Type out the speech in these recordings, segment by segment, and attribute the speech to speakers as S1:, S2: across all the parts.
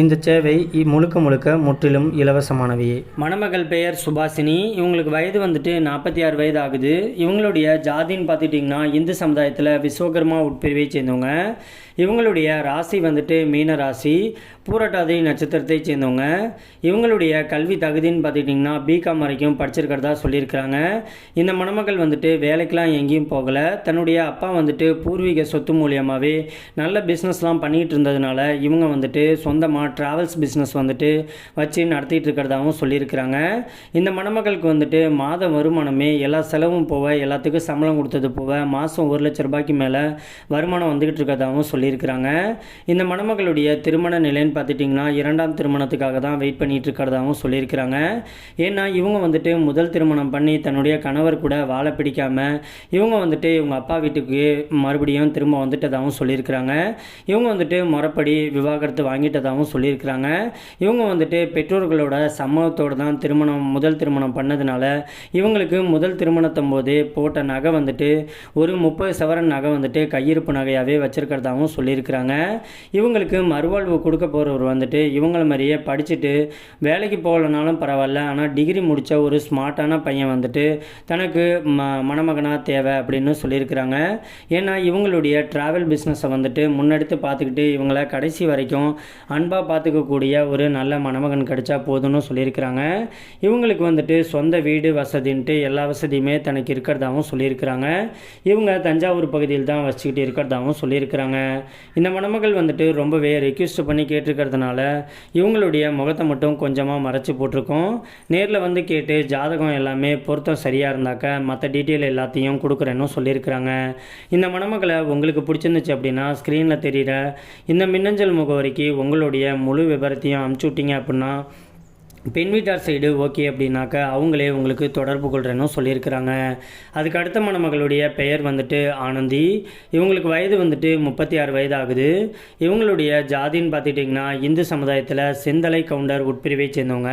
S1: இந்த சேவை முழுக்க முழுக்க முற்றிலும் இலவசமானவையே மணமகள் பெயர் சுபாசினி இவங்களுக்கு வயது வந்துட்டு நாற்பத்தி ஆறு வயது ஆகுது இவங்களுடைய ஜாதின்னு பார்த்துட்டிங்கன்னா இந்து சமுதாயத்தில் விஸ்வகர்மா உட்பிரிவை சேர்ந்தவங்க. இவங்களுடைய ராசி வந்துட்டு மீன ராசி பூரட்டாதி நட்சத்திரத்தை சேர்ந்தவங்க. இவங்களுடைய கல்வி தகுதின்னு பார்த்துக்கிட்டிங்கன்னா பிகாம் வரைக்கும் படிச்சிருக்கிறதா சொல்லியிருக்கிறாங்க. இந்த மணமகள் வந்துட்டு வேலைக்கெலாம் எங்கேயும் போகலை. தன்னுடைய அப்பா வந்துட்டு பூர்வீக சொத்து மூலியமாகவே நல்ல பிஸ்னஸ்லாம் பண்ணிகிட்டு இருந்ததுனால இவங்க வந்துட்டு சொந்தமாக ட்ராவல்ஸ் பிஸ்னஸ் வந்துட்டு வச்சு நடத்திட்டு இருக்கிறதாகவும் சொல்லியிருக்கிறாங்க. இந்த மணமகளுக்கு வந்துட்டு மாத வருமானமே எல்லா செலவும் போக எல்லாத்துக்கும் சம்பளம் கொடுத்தது போக மாதம் ஒரு லட்ச ரூபாய்க்கு மேலே வருமானம் வந்துக்கிட்டு இருக்கிறதாகவும் சொல்லியிருக்கிறாங்க. இந்த மணமகளுடைய திருமண நிலைன்னு பார்த்துட்டிங்கன்னா இரண்டாம் திருமணத்துக்காக தான் வெயிட் பண்ணிட்டு இருக்கிறதாகவும் சொல்லியிருக்கிறாங்க. ஏன்னா இவங்க வந்துட்டு முதல் திருமணம் பண்ணி தன்னுடைய கணவர் கூட வாழை பிடிக்காம இவங்க வந்துட்டு இவங்க அப்பா வீட்டுக்கு மறுபடியும் திரும்ப வந்துட்டதாகவும் சொல்லியிருக்கிறாங்க. இவங்க வந்துட்டு முறைப்படி விவாகரத்து வாங்கிட்டதாகவும் சொல்லியிருக்கிறாங்க. இவங்க வந்துட்டு பெற்றோர்களோட சம்மதத்தோடு தான் திருமணம் முதல் திருமணம் பண்ணதுனால இவங்களுக்கு முதல் திருமணத்தும் போது போட்ட நகை வந்துட்டு ஒரு முப்பது சவரன் நகை வந்துட்டு கையிருப்பு நகையாகவே வச்சுருக்கிறதாகவும் சொல்லியிருக்கிறாங்க. இவங்களுக்கு மறுவாழ்வு கொடுக்க போகிறவர் வந்துட்டு இவங்கள மாதிரியே படிச்சுட்டு வேலைக்கு போகலனாலும் பரவாயில்ல. ஆனால் டிகிரி முடித்த ஒரு ஸ்மார்ட்டான பையன் வந்துட்டு தனக்கு ம மணமகனாக தேவை அப்படின்னு சொல்லியிருக்கிறாங்க. ஏன்னா இவங்களுடைய ட்ராவல் பிஸ்னஸை வந்துட்டு முன்னெடுத்து பார்த்துக்கிட்டு இவங்கள கடைசி வரைக்கும் அன்பாக பார்த்துக்கக்கூடிய ஒரு நல்ல மணமகன் கிடைச்சா போதும்னு சொல்லியிருக்கிறாங்க. இவங்களுக்கு வந்துட்டு சொந்த வீடு வசதின்ட்டு எல்லா வசதியுமே தனக்கு இருக்கிறதாகவும் சொல்லியிருக்கிறாங்க. இவங்க தஞ்சாவூர் பகுதியில் தான் வச்சுக்கிட்டு இருக்கிறதாகவும் சொல்லியிருக்கிறாங்க. இந்த மணமகள் வந்துட்டு ரொம்பவே ரெக்யூஸ்ட் பண்ணி கேட்டிருக்கிறதுனால இவங்களுடைய முகத்தை மட்டும் கொஞ்சமாக மறைச்சி போட்டிருக்கோம். நேரில் வந்து கேட்டு ஜாதகம் எல்லாமே பொருத்தம் சரியாக இருந்தாக்க மற்ற டீட்டெயில் எல்லாத்தையும் கொடுக்குறேன்னு சொல்லியிருக்கிறாங்க. இந்த மணமகளை உங்களுக்கு பிடிச்சிருந்துச்சு அப்படின்னா ஸ்க்ரீனில் தெரிகிற இந்த மின்னஞ்சல் முகவரிக்கு உங்களுடைய முழு விவரத்தையும் அமுச்சு விட்டீங்க அப்படின்னா பெண் வீட்டார் சைடு ஓகே அப்படின்னாக்க அவங்களே உங்களுக்கு தொடர்பு கொள்கிறேன்னு சொல்லியிருக்கிறாங்க. அதுக்கு அடுத்த மணமகளுடைய பெயர் வந்துட்டு ஆனந்தி. இவங்களுக்கு வயது வந்துட்டு முப்பத்தி ஆறு வயது ஆகுது இவங்களுடைய ஜாதின்னு பார்த்துட்டிங்கன்னா இந்து சமுதாயத்தில் செந்தலை கவுண்டர் உட்பிரிவை சேர்ந்தவங்க.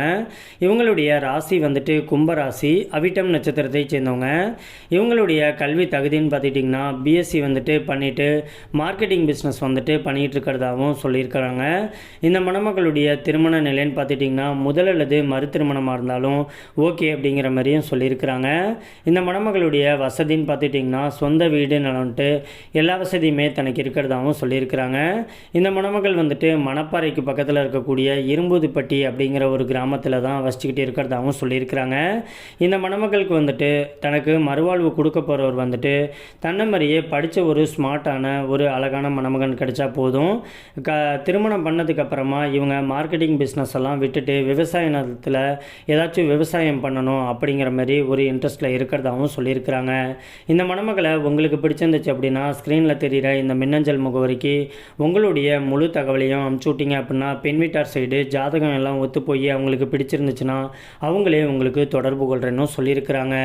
S1: இவங்களுடைய ராசி வந்துட்டு கும்பராசி அவிட்டம் நட்சத்திரத்தை சேர்ந்தவங்க. இவங்களுடைய கல்வி தகுதின்னு பார்த்துட்டிங்கன்னா பிஎஸ்சி வந்துட்டு பண்ணிட்டு மார்க்கெட்டிங் பிஸ்னஸ் வந்துட்டு பண்ணிகிட்டு இருக்கிறதாகவும் சொல்லியிருக்கிறாங்க. இந்த மணமகளுடைய திருமண நிலைன்னு பார்த்துட்டிங்கன்னா முதலில் அல்லது மறு திருமணமாக இருந்தாலும் ஓகே அப்படிங்கிற மாதிரியும் சொல்லியிருக்கிறாங்க. இந்த மணமகளுடைய வசதின்னு பார்த்துட்டிங்கன்னா சொந்த வீடு நலன்ட்டு எல்லா வசதியுமே தனக்கு இருக்கிறதாகவும் சொல்லியிருக்கிறாங்க. இந்த மணமகள் வந்துட்டு மணப்பாறைக்கு பக்கத்தில் இருக்கக்கூடிய இரும்புதுப்பட்டி அப்படிங்கிற ஒரு கிராமத்தில் தான் வசிச்சுக்கிட்டு இருக்கிறதாகவும் சொல்லியிருக்கிறாங்க. இந்த மணமகளுக்கு வந்துட்டு தனக்கு மறுவாழ்வு கொடுக்க போகிறவர் வந்துட்டு தன்னை மாதிரியே படித்த ஒரு ஸ்மார்ட்டான ஒரு அழகான மணமகன் கிடைச்சா போதும். க திருமணம் பண்ணதுக்கு அப்புறமா இவங்க மார்க்கெட்டிங் பிஸ்னஸ் எல்லாம் விட்டுட்டு விவசாய நிலத்தில் ஏதாச்சும் விவசாயம் பண்ணணும் அப்படிங்கிற மாதிரி ஒரு இன்ட்ரெஸ்ட்டில் இருக்கிறதாகவும் சொல்லியிருக்கிறாங்க. இந்த மணமகளை உங்களுக்கு பிடிச்சிருந்துச்சு அப்படின்னா ஸ்க்ரீனில் தெரிகிற இந்த மின்னஞ்சல் முகவரிக்கு உங்களுடைய முழு தகவலையும் அமுச்சு விட்டீங்க அப்படின்னா பெண் வீட்டார் சைடு ஜாதகம் எல்லாம் ஒத்து போய் அவங்களுக்கு பிடிச்சிருந்துச்சுன்னா அவங்களே உங்களுக்கு தொடர்பு கொள்கிறேன்னு சொல்லியிருக்கிறாங்க.